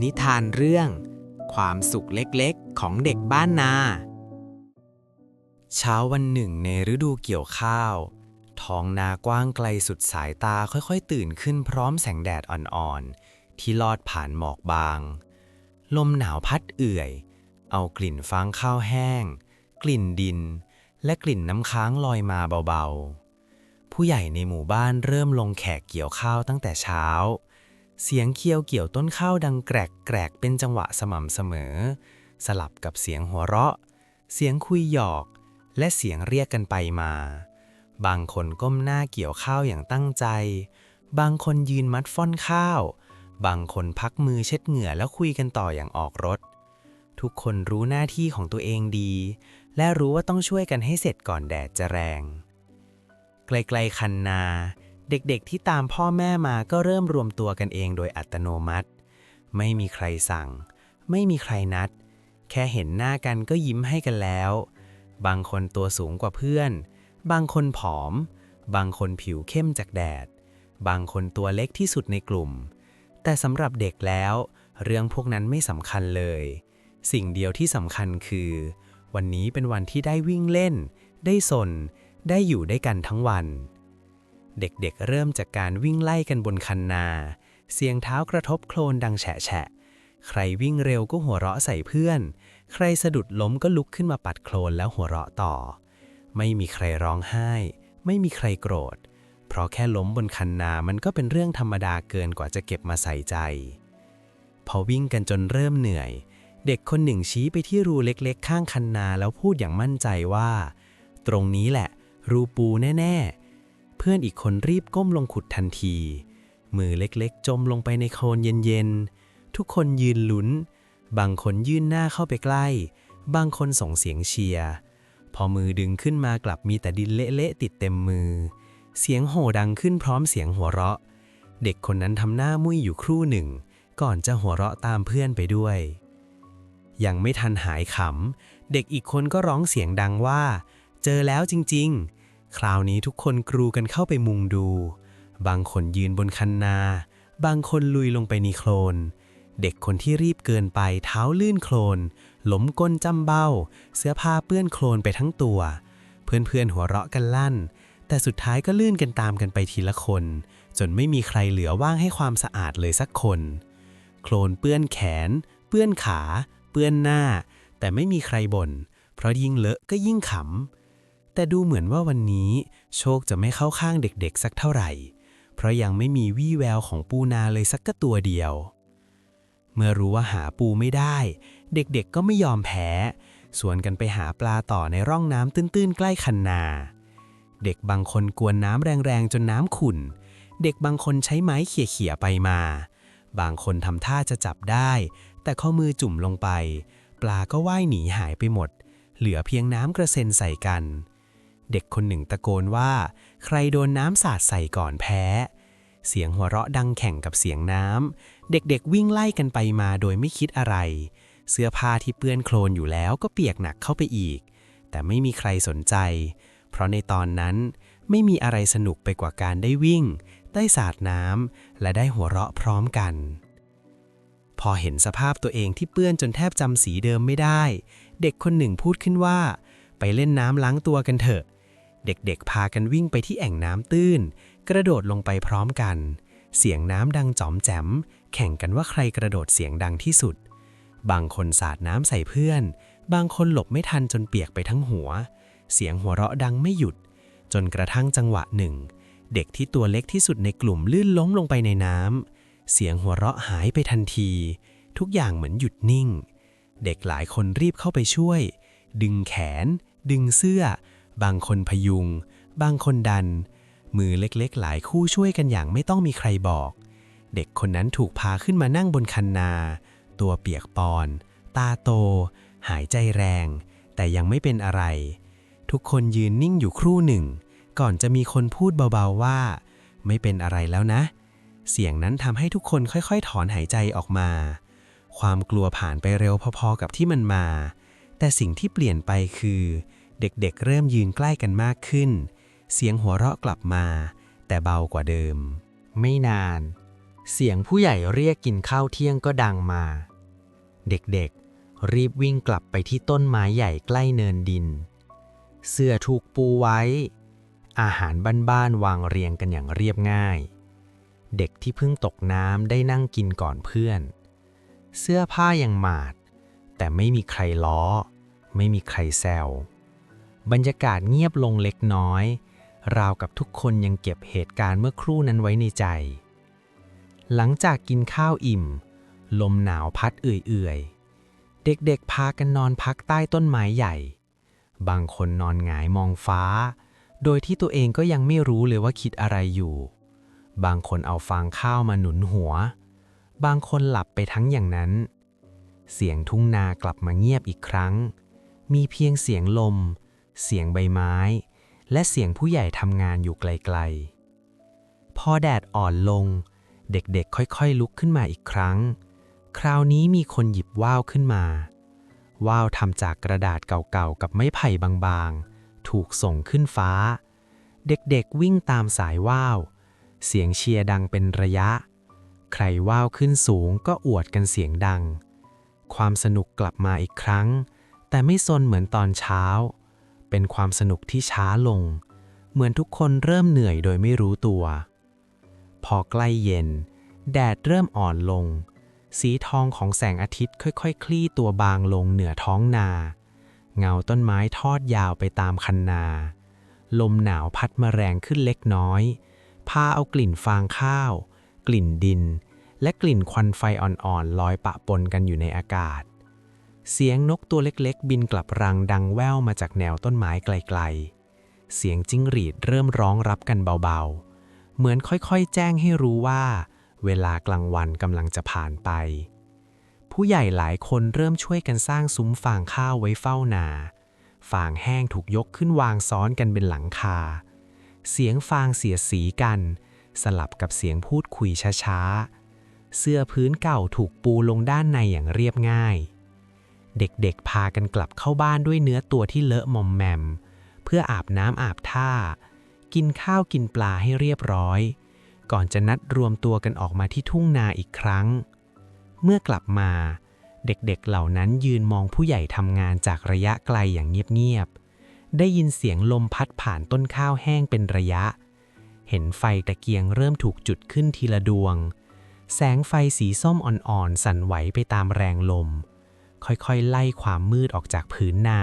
นิทานเรื่อง ความสุขเล็กๆ ของเด็กบ้านนา เช้าวันหนึ่งในฤดูเกี่ยวข้าว ท้องนากว้างไกลสุดสายตาค่อยๆ ตื่นขึ้นพร้อมแสงแดดอ่อนๆ ที่ลอดผ่านหมอกบาง ลมหนาวพัดเอื่อย เอากลิ่นฟางข้าวแห้ง กลิ่นดิน และกลิ่นน้ำค้างลอยมาเบาๆ ผู้ใหญ่ในหมู่บ้านเริ่มลงแขกเกี่ยวข้าวตั้งแต่เช้า เสียงเคี้ยวเกี่ยวต้นข้าวดังแกรกแกรกเป็นจังหวะสม่ำเสมอ สลับกับเสียงหัวเราะ เสียงคุยหยอก และเสียงเรียกกันไปมา บางคนก้มหน้าเกี่ยวข้าวอย่างตั้งใจ บางคนยืนมัดฟ่อนข้าว บางคนพักมือเช็ดเหงื่อแล้วคุยกันต่ออย่างออกรถ ทุกคนรู้หน้าที่ของตัวเองดี และรู้ว่าต้องช่วยกันให้เสร็จก่อนแดดจะแรง ไกลๆคันนา เด็กๆที่ตามพ่อแม่มาก็เริ่มรวมตัวกันเองโดยอัตโนมัติ ไม่มีใครสั่ง ไม่มีใครนัด แค่เห็นหน้ากันก็ยิ้มให้กันแล้ว บางคนตัวสูงกว่าเพื่อน บางคนผอม บางคนผิวเข้มจากแดด บางคนตัวเล็กที่สุดในกลุ่ม แต่สำหรับเด็กแล้ว เรื่องพวกนั้นไม่สำคัญเลย สิ่งเดียวที่สำคัญคือ วันนี้เป็นวันที่ได้วิ่งเล่น ได้สน ได้อยู่ด้วยกันทั้งวัน เด็กๆ เริ่มจากการวิ่งไล่กันบนคันนา เสียงเท้ากระทบโคลนดังแฉะแฉะ ใครวิ่งเร็วก็หัวเราะใส่เพื่อน ใครสะดุดล้มก็ลุกขึ้นมาปัดโคลนแล้วหัวเราะต่อ ไม่มีใครร้องไห้ ไม่มีใครโกรธ เพราะแค่ล้มบนคันนา มันก็เป็นเรื่องธรรมดาเกินกว่าจะเก็บมาใส่ใจ พอวิ่งกันจนเริ่มเหนื่อย เด็กคนหนึ่งชี้ไปที่รูเล็กๆ ข้างคันนาแล้วพูดอย่างมั่นใจว่า ตรงนี้แหละ รูปูแน่ ๆ เพื่อนอีกคนรีบก้มลงขุดทันที มือเล็กๆ จมลงไปในโคลนเย็นๆ ทุกคนยืนลุ้น บางคนยื่นหน้าเข้าไปใกล้ บางคนส่งเสียงเชียร์ พอมือดึงขึ้นมากลับมีแต่ดินเละๆติดเต็มมือ เสียงโห่ดังขึ้นพร้อมเสียงหัวเราะ เด็กคนนั้นทำหน้ามุ้ยอยู่ครู่หนึ่ง ก่อนจะหัวเราะตามเพื่อนไปด้วย ยังไม่ทันหายขำ เด็กอีกคนก็ร้องเสียงดังว่า เจอแล้วจริง ๆ คราวนี้ทุกคนกรูกันเข้าไปมุงดู บางคนยืนบนคันนา บางคนลุยลงไปในโคลน เด็กคนที่รีบเกินไปเท้าลื่นโคลนล้มก้นจำเบ้า เสื้อผ้าเปื้อนโคลนไปทั้งตัว เพื่อนๆหัวเราะกันลั่น แต่สุดท้ายก็ลื่นกันตามกันไปทีละคน จนไม่มีใครเหลือว่างให้ความสะอาดเลยสักคน โคลนเปื้อนแขน เปื้อนขา เปื้อนหน้า แต่ไม่มีใครบ่น เพราะยิ่งเลอะก็ยิ่งขำ แต่ดูเหมือนว่าวันนี้โชคจะไม่เข้าข้างเด็กๆสักเท่าไหร่ เพราะยังไม่มีวี่แววของปูนาเลยสักกระตัวเดียว เมื่อรู้ว่าหาปูไม่ได้ เด็กๆก็ไม่ยอมแพ้สวนกันไปหาปลาต่อในร่องน้ำตื้นๆ ใกล้คันนา เด็กบางคนกวนน้ำแรงๆ จนน้ำขุ่น เด็กบางคนใช้ไม้เขี่ยๆไปมา บางคนทำท่าจะจับได้ แต่ข้อมือจุ่มลงไป ปลาก็ว่ายหนีหายไปหมด เหลือเพียงน้ำกระเซ็นใส่กัน เด็กคนหนึ่งตะโกนว่า ใครโดนน้ำสาดใส่ก่อนแพ้ เสียงหัวเราะดังแข่งกับเสียงน้ำ เด็กๆวิ่งไล่กันไปมาโดยไม่คิดอะไร เสื้อผ้าที่เปื้อนโคลนอยู่แล้วก็เปียกหนักเข้าไปอีก แต่ไม่มีใครสนใจ เพราะในตอนนั้นไม่มีอะไรสนุกไปกว่าการได้วิ่ง ได้สาดน้ำ และได้หัวเราะพร้อมกัน พอเห็นสภาพตัวเองที่เปื้อนจนแทบจำสีเดิมไม่ได้ เด็กคนหนึ่งพูดขึ้นว่า ไปเล่นน้ำล้างตัวกันเถอะ เด็กๆ พากันวิ่งไปที่แอ่งน้ำตื้น กระโดดลงไปพร้อมกัน เสียงน้ำดังจอมแจ๋มแข่งกันว่าใครกระโดดเสียงดังที่สุด บางคนสาดน้ำใส่เพื่อน บางคนหลบไม่ทันจนเปียกไปทั้งหัว เสียงหัวเราะดังไม่หยุด จนกระทั่งจังหวะหนึ่ง เด็กที่ตัวเล็กที่สุดในกลุ่มลื่นล้มลงไปในน้ำเสียงหัวเราะหายไปทันที ทุกอย่างเหมือนหยุดนิ่ง เด็กหลายคนรีบเข้าไปช่วย ดึงแขน ดึงเสื้อ บางคนพยุง บางคนดัน มือเล็กๆ หลายคู่ช่วยกันอย่างไม่ต้องมีใครบอก เด็กคนนั้นถูกพาขึ้นมานั่งบนคันนา ตัวเปียกปอน ตาโต หายใจแรง แต่ยังไม่เป็นอะไร ทุกคนยืนนิ่งอยู่ครู่หนึ่ง ก่อนจะมีคนพูดเบาๆว่า ไม่เป็นอะไรแล้วนะ เสียงนั้นทำให้ทุกคนค่อยๆ ถอนหายใจออกมา ความกลัวผ่านไปเร็วพอๆกับที่มันมา แต่สิ่งที่เปลี่ยนไปคือ เด็กๆ เริ่มยืนใกล้กันมากขึ้น เสียงหัวเราะกลับมา แต่เบากว่าเดิม ไม่นาน เสียงผู้ใหญ่เรียกกินข้าวเที่ยงก็ดังมา เด็กๆ รีบวิ่งกลับไปที่ต้นไม้ใหญ่ใกล้เนินดิน เสื้อถูกปูไว้ อาหารบ้านๆวางเรียงกันอย่างเรียบง่าย เด็กที่เพิ่งตกน้ำได้นั่งกินก่อนเพื่อน เสื้อผ้ายังหมาด แต่ไม่มีใครล้อ ไม่มีใครแซว บรรยากาศเงียบลงเล็กน้อย ราวกับทุกคนยังเก็บเหตุการณ์เมื่อครู่นั้นไว้ในใจ หลังจากกินข้าวอิ่ม ลมหนาวพัดเอื่อยๆ เด็กๆพากันนอนพักใต้ต้นไม้ใหญ่ บางคนนอนหงายมองฟ้า โดยที่ตัวเองก็ยังไม่รู้เลยว่าคิดอะไรอยู่ บางคนเอาฟางข้าวมาหนุนหัว บางคนหลับไปทั้งอย่างนั้น เสียงทุ่งนากลับมาเงียบอีกครั้ง มีเพียงเสียงลม เสียงใบไม้ และเสียงผู้ใหญ่ทำงานอยู่ไกลๆ พอแดดอ่อนลง เด็กๆ ค่อยๆ ลุกขึ้นมาอีกครั้ง คราวนี้มีคนหยิบว่าวขึ้นมา ว่าวทำจากกระดาษเก่าๆ กับไม้ไผ่บางๆ ถูกส่งขึ้นฟ้า เด็กๆ วิ่งตามสายว่าว เสียงเชียร์ดังเป็นระยะ ใครว่าวขึ้นสูงก็อวดกันเสียงดัง ความสนุกกลับมาอีกครั้งแต่ไม่ซนเหมือนตอนเช้า เป็นความสนุกที่ช้าลง เหมือนทุกคนเริ่มเหนื่อยโดยไม่รู้ตัว พอใกล้เย็น แดดเริ่มอ่อนลง สีทองของแสงอาทิตย์ค่อยๆคคลี่ตัวบางลงเหนือท้องนา เงาต้นไม้ทอดยาวไปตามคันนา ลมหนาวพัดมาแรงขึ้นเล็กน้อย พาเอากลิ่นฟางข้าว กลิ่นดิน และกลิ่นควันไฟอ่อนๆลอยปะปนกันอยู่ในอากาศ เสียงนกตัวเล็กๆ บินกลับรังดังแว่วมาจากแนวต้นไม้ไกลๆ เสียงจิ้งหรีดเริ่มร้องรับกันเบาๆ เหมือนค่อยๆ แจ้งให้รู้ว่า เวลากลางวันกำลังจะผ่านไป ผู้ใหญ่หลายคนเริ่มช่วยกันสร้างซุ้มฟางข้าวไว้เฝ้านา ฟางแห้งถูกยกขึ้นวางซ้อนกันเป็นหลังคา เสียงฟางเสียสีกัน สลับกับเสียงพูดคุยช้าๆ เสื้อพื้นเก่าถูกปูลงด้านในอย่างเรียบง่าย เด็กๆ พากันกลับเข้าบ้านด้วยเนื้อตัวที่เลอะมอมแมม เพื่ออาบน้ำอาบท่า กินข้าวกินปลาให้เรียบร้อย ก่อนจะนัดรวมตัวกันออกมาที่ทุ่งนาอีกครั้ง เมื่อกลับมา เด็กๆเหล่านั้นยืนมองผู้ใหญ่ทำงานจากระยะไกลอย่างเงียบๆ ได้ยินเสียงลมพัดผ่านต้นข้าวแห้งเป็นระยะ เห็นไฟตะเกียงเริ่มถูกจุดขึ้นทีละดวง แสงไฟสีส้มอ่อนๆ สั่นไหวไปตามแรงลม ค่อยๆ ไล่ความมืดออกจากผืนนา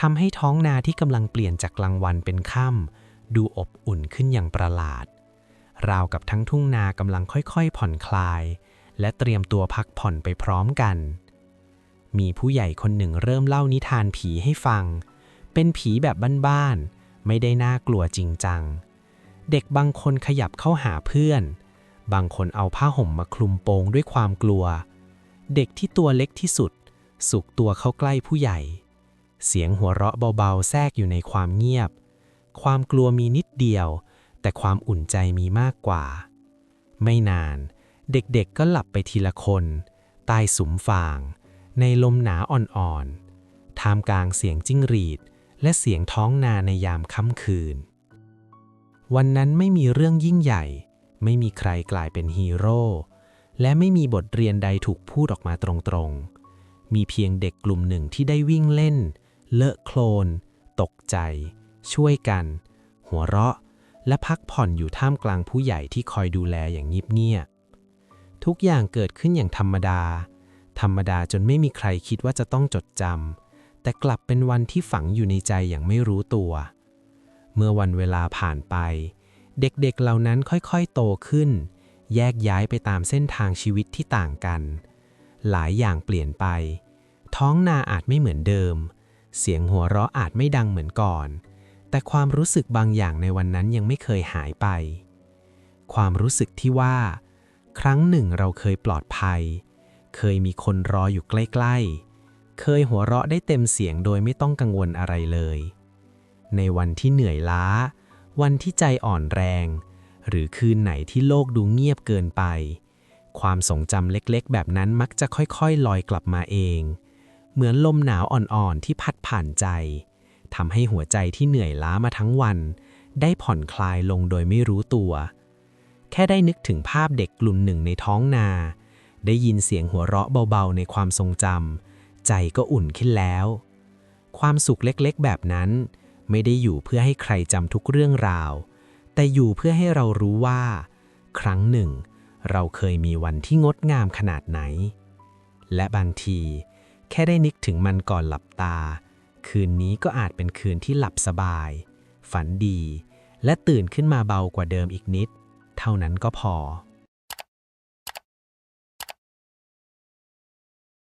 ทำให้ท้องนาที่กำลังเปลี่ยนจากกลางวันเป็นค่ำดูอบอุ่นขึ้นอย่างประหลาด ราวกับทั้งทุ่งนากำลังค่อยๆ ผ่อนคลาย และเตรียมตัวพักผ่อนไปพร้อมกัน มีผู้ใหญ่คนหนึ่งเริ่มเล่านิทานผีให้ฟัง เป็นผีแบบบ้านๆ ไม่ได้น่ากลัวจริงจัง เด็กบางคนขยับเข้าหาเพื่อน บางคนเอาผ้าห่มมาคลุมโปงด้วยความกลัว เด็กที่ตัวเล็กที่สุด สุกตัวเข้าใกล้ผู้ใหญ่ เสียงหัวเราะเบาๆ แทรกอยู่ในความเงียบ ความกลัวมีนิดเดียว แต่ความอุ่นใจมีมากกว่า ไม่นาน เด็กๆก็หลับไปทีละคน ใต้สุมฟาง ในลมหนาอ่อนๆ ท่ามกลางเสียงจิ้งหรีด และเสียงท้องนาในยามค่ำคืน วันนั้นไม่มีเรื่องยิ่งใหญ่ ไม่มีใครกลายเป็นฮีโร่ และไม่มีบทเรียนใดถูกพูดออกมาตรงๆ มีเพียงเด็กกลุ่มหนึ่งที่ได้วิ่งเล่น เลอะโคลน ตกใจ ช่วยกัน หัวเราะ และพักผ่อนอยู่ท่ามกลางผู้ใหญ่ที่คอยดูแลอย่างเงียบๆทุกอย่างเกิดขึ้นอย่างธรรมดา ธรรมดาจนไม่มีใครคิดว่าจะต้องจดจำแต่กลับเป็นวันที่ฝังอยู่ในใจอย่างไม่รู้ตัว เมื่อวันเวลาผ่านไป เด็กๆเหล่านั้นค่อยๆโตขึ้น แยกย้ายไปตามเส้นทางชีวิตที่ต่างกัน หลายอย่างเปลี่ยนไป ท้องนาอาจไม่เหมือนเดิม เสียงหัวเราะอาจไม่ดังเหมือนก่อน แต่ความรู้สึกบางอย่างในวันนั้นยังไม่เคยหายไป ความรู้สึกที่ว่า ครั้งหนึ่งเราเคยปลอดภัย เคยมีคนรออยู่ใกล้ๆ เคยหัวเราะได้เต็มเสียงโดยไม่ต้องกังวลอะไรเลย ในวันที่เหนื่อยล้า วันที่ใจอ่อนแรง หรือคืนไหนที่โลกดูเงียบเกินไป ความทรงจำเล็กๆ แบบนั้นมักจะค่อยๆ ลอยกลับมาเอง เหมือนลมหนาวอ่อนๆ ที่พัดผ่านใจ ทำให้หัวใจที่เหนื่อยล้ามาทั้งวัน ได้ผ่อนคลายลงโดยไม่รู้ตัว แค่ได้นึกถึงภาพเด็กกลุ่มหนึ่งในท้องนา ได้ยินเสียงหัวเราะเบาๆ ในความทรงจำ ใจก็อุ่นขึ้นแล้ว ความสุขเล็กๆ แบบนั้น ไม่ได้อยู่เพื่อให้ใครจำทุกเรื่องราว แต่อยู่เพื่อให้เรารู้ว่า ครั้งหนึ่ง เราเคยมีวันที่งดงามขนาดไหน และบางที แค่ได้นึกถึงมันก่อนหลับตา คืนนี้ก็อาจเป็นคืนที่หลับสบาย ฝันดี และตื่นขึ้นมาเบากว่าเดิมอีกนิด เท่านั้นก็พอ